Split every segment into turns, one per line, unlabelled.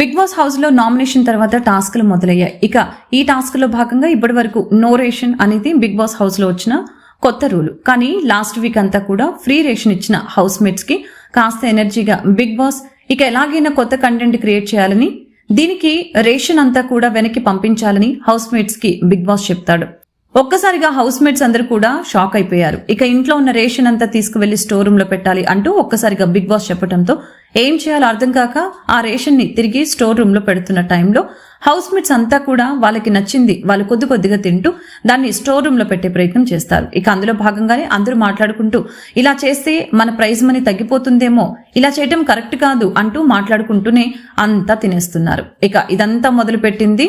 Big Boss హౌస్లో nomination తర్వాత టాస్క్లు మొదలయ్యాయి. ఇక ఈ టాస్క్లో భాగంగా ఇప్పటి వరకు నో రేషన్ అనేది బిగ్ బాస్ హౌస్లో వచ్చిన కొత్త రూలు. కానీ లాస్ట్ వీక్ అంతా కూడా ఫ్రీ రేషన్ ఇచ్చిన హౌస్ మేట్స్కి కాస్త ఎనర్జీగా బిగ్ బాస్ ఇక ఎలాగైనా కొత్త కంటెంట్ క్రియేట్ చేయాలని దీనికి రేషన్ అంతా కూడా వెనక్కి పంపించాలని హౌస్ మేట్స్కి బిగ్ బాస్ చెప్తాడు. ఒక్కసారిగా హౌస్ మేట్స్ అందరూ కూడా షాక్ అయిపోయారు. ఇక ఇంట్లో ఉన్న రేషన్ అంతా తీసుకువెళ్ళి స్టోర్ రూమ్లో పెట్టాలి అంటూ ఒక్కసారిగా బిగ్ బాస్ చెప్పడంతో ఏం చేయాలో అర్థం కాక ఆ రేషన్ని తిరిగి స్టోర్ రూమ్లో పెడుతున్న టైంలో హౌస్ మేట్స్ అంతా కూడా వాళ్ళకి నచ్చింది. వాళ్ళు కొద్ది కొద్దిగా తింటూ దాన్ని స్టోర్ రూమ్లో పెట్టే ప్రయత్నం చేస్తారు. ఇక అందులో భాగంగానే అందరూ మాట్లాడుకుంటూ ఇలా చేస్తే మన ప్రైజ్ మనీ తగ్గిపోతుందేమో? ఇలా చేయటం కరెక్ట్ కాదు అంటూ మాట్లాడుకుంటూనే అంతా తినేస్తున్నారు. ఇక ఇదంతా మొదలు పెట్టింది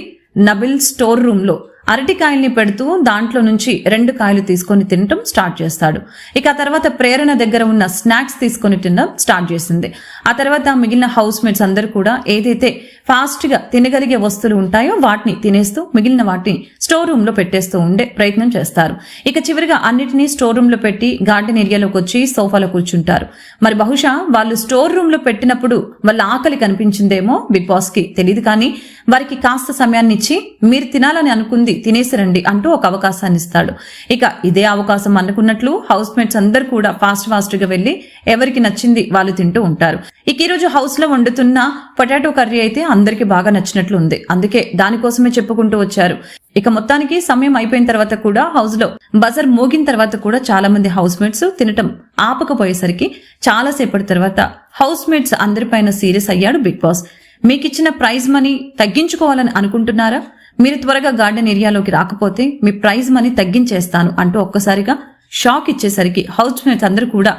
నబిల్ స్టోర్ రూమ్లో. అరటికాయల్ని పెడుతూ దాంట్లో నుంచి రెండు కాయలు తీసుకొని తినటం స్టార్ట్ చేస్తాడు. ఇక ఆ తర్వాత ప్రేరణ దగ్గర ఉన్న స్నాక్స్ తీసుకొని తినడం స్టార్ట్ చేసింది. ఆ తర్వాత మిగిలిన హౌస్ మేట్స్ అందరూ కూడా ఏదైతే ఫాస్ట్గా తినగలిగే వస్తువులు ఉంటాయో వాటిని తినేస్తూ మిగిలిన వాటిని స్టోర్ రూమ్లో పెట్టేస్తూ ఉండే ప్రయత్నం చేస్తారు. ఇక చివరిగా అన్నిటినీ స్టోర్ రూమ్లో పెట్టి గార్డెన్ ఏరియాలోకి వచ్చి సోఫాలో కూర్చుంటారు. మరి బహుశా వాళ్ళు స్టోర్ రూమ్లో పెట్టినప్పుడు వాళ్ళ ఆకలి కనిపించిందేమో బిగ్ బాస్కి తెలియదు కానీ వారికి కాస్త సమయాన్ని ఇచ్చి మీరు తినాలని అనుకుంది తినేసిరండి అంటూ ఒక అవకాశాన్ని ఇస్తాడు. ఇక ఇదే అవకాశం అనుకున్నట్లు హౌస్ మేట్స్ అందరు కూడా ఫాస్ట్ ఫాస్ట్గా వెళ్ళి ఎవరికి నచ్చింది వాళ్ళు తింటూ ఉంటారు. ఇక ఈ రోజు హౌస్లో వండుతున్న పొటాటో కర్రీ అయితే అందరికి బాగా నచ్చినట్లు ఉంది. అందుకే దానికోసమే చెప్పుకుంటూ వచ్చారు. ఇక మొత్తానికి సమయం అయిపోయిన తర్వాత కూడా హౌస్లో బజర్ మోగిన తర్వాత కూడా చాలా మంది హౌస్ మేట్స్ తినటం ఆపకపోయేసరికి చాలా సేపటి తర్వాత హౌస్ మేట్స్ అందరిపైన సీరియస్ అయ్యాడు బిగ్ బాస్. మీకు ఇచ్చిన ప్రైజ్ మనీ తగ్గించుకోవాలని అనుకుంటున్నారా? మీరు త్వరగా గార్డెన్ ఏరియాలోకి రాకపోతే మీ ప్రైజ్ మనీ తగ్గించేస్తాను అంటూ ఒక్కసారిగా షాక్ ఇచ్చేసరికి హౌస్ మేట్స్ అందరూ కూడా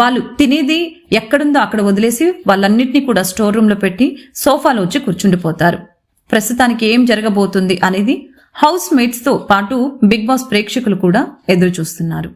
వాళ్ళు తినేది ఎక్కడుందో అక్కడ వదిలేసి వాళ్ళన్నింటినీ కూడా స్టోర్ రూమ్లో పెట్టి సోఫాలో వచ్చి కూర్చుండిపోతారు. ప్రస్తుతానికి ఏం జరగబోతుంది అనేది హౌస్ మేట్స్తో పాటు బిగ్ బాస్ ప్రేక్షకులు కూడా ఎదురు చూస్తున్నారు